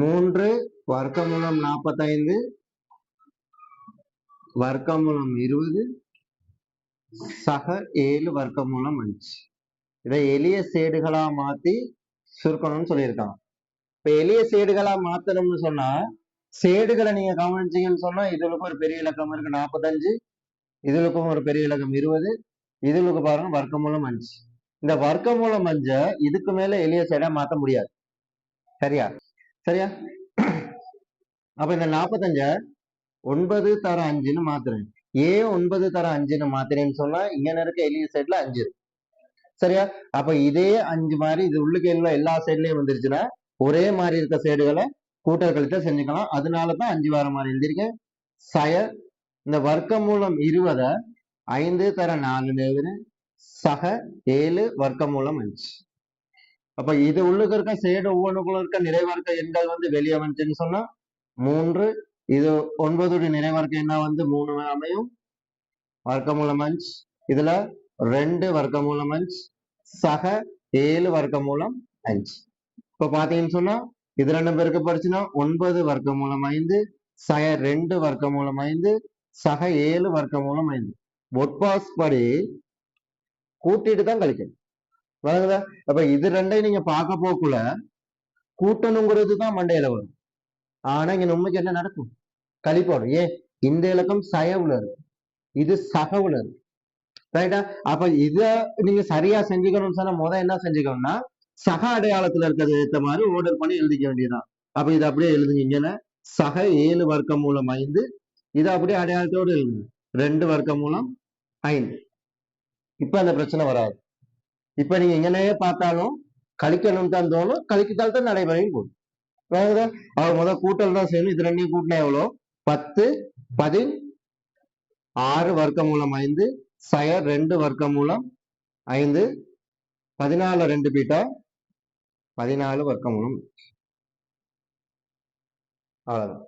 மூன்று வர்க்கமூலம் நாற்பத்தைந்து வர்க்கமூலம் இருபது சக ஏழு வர்க்கமூலம் அஞ்சு. இதை எளிய சேடுகளா மாத்தி சுருக்கணும்னு சொல்லியிருக்கான். இப்ப எளிய சேடுகளா மாத்தணும்னு சொன்னா சேடுகளை நீங்க கவனிச்சீங்கன்னு சொன்னா இதுகளுக்கு ஒரு பெரிய இலக்கம் இருக்கு. நாற்பத்தஞ்சு இதுகளுக்கும் ஒரு பெரிய இலக்கம் இருபது இதுகளுக்கு பாருங்க வர்க்கமூலம் அஞ்சு. இந்த வர்க்கமூலம் அஞ்ச இதுக்கு மேல எளிய சேடா மாத்த முடியாது. சரியா? சரியா? அப்ப இந்த நாற்பத்தஞ்ச ஒன்பது தர அஞ்சுன்னு மாத்துறேன். ஏன் ஒன்பது தர அஞ்சுன்னு மாத்திரேன்னு சொன்னா இங்க இருக்க எளிய சைட்ல அஞ்சு இருக்கு. சரியா? அப்ப இதே அஞ்சு மாதிரி இது உள்ளுக்கு எல்லாம் எல்லா சைட்லயும் வந்துருச்சுன்னா ஒரே மாதிரி இருக்க சைடுகளை கூட்டல் கழித்த செஞ்சுக்கலாம். அதனாலதான் அஞ்சு வாரம் மாதிரி எழுதியிருக்கேன். சய இந்த வர்க்க மூலம் இருபத ஐந்து தர நாலு நேரு சக ஏழு வர்க்க மூலம் அஞ்சு. அப்ப இது உள்ளுக்கு இருக்க சைடு ஒவ்வொன்றுக்குள்ள இருக்க நிறைவர்க்க எண்கள் வந்து வெளியே வந்துச்சுன்னு சொன்னா மூன்று இது ஒன்பதுடைய நிறைவர்க்க எண்ணா வந்து மூணு அமையும்? வர்க்கமூலம் அஞ்சு. இதுல ரெண்டு வர்க்கமூலம் அஞ்சு சக ஏழு வர்க்கமூலம் அஞ்சு. இப்ப பாத்தீங்கன்னு சொன்னா இது ரெண்டு பேருக்கு படிச்சுன்னா ஒன்பது வர்க்கமூலம் ஐந்து சக ரெண்டு வர்க்கமூலம் ஐந்து சக ஏழு வர்க்கமூலம் ஐந்து. ஒட்பாஸ் படி கூட்டிட்டு தான் கழிக்கணும். வழங்குதா அப்ப இது ரெண்டையும் நீங்க பார்க்க போக்குள்ள கூட்டணுங்கிறது தான் மண்டையில வரும். ஆனா இங்க நம்மளுக்கு என்ன நடக்கும்? கழிப்போடும் ஏன் இந்த இலக்கம் சயவுல இருக்கு இது சகவுல இருக்கு ரைட்டா அப்ப இத நீங்க சரியா செஞ்சுக்கணும்னு சொன்னா முத என்ன செஞ்சுக்கணும்னா சக அடையாளத்துல இருக்கிறது ஏத்த மாதிரி ஓர்டர் பண்ணி எழுதிக்க வேண்டியதுதான். அப்ப இது அப்படியே எழுதுங்க இங்கன்னா சக ஏழு வர்க்கம் மூலம் ஐந்து. இது அப்படியே அடையாளத்தோடு எழுதுங்க. ரெண்டு வர்க்கம் மூலம் ஐந்து. இப்ப அந்த பிரச்சனை வராது. இப்ப நீங்க இங்கனே பார்த்தாலும் கழிக்கணும் தான் தோணும். கழிக்கத்தால் தான் நடைமுறையும் போகும். வேற அவர் முதல் கூட்டல் தான் செய்யணும். இது ரெண்டையும் கூட்டினா எவ்வளோ? பத்து பதின் ஆறு வர்க்க மூலம் ஐந்து சயர் ரெண்டு வர்க்க மூலம் ஐந்து பதினாலு ரெண்டு பீட்டா பதினாலு வர்க்க மூலம். அவ்வளோதான்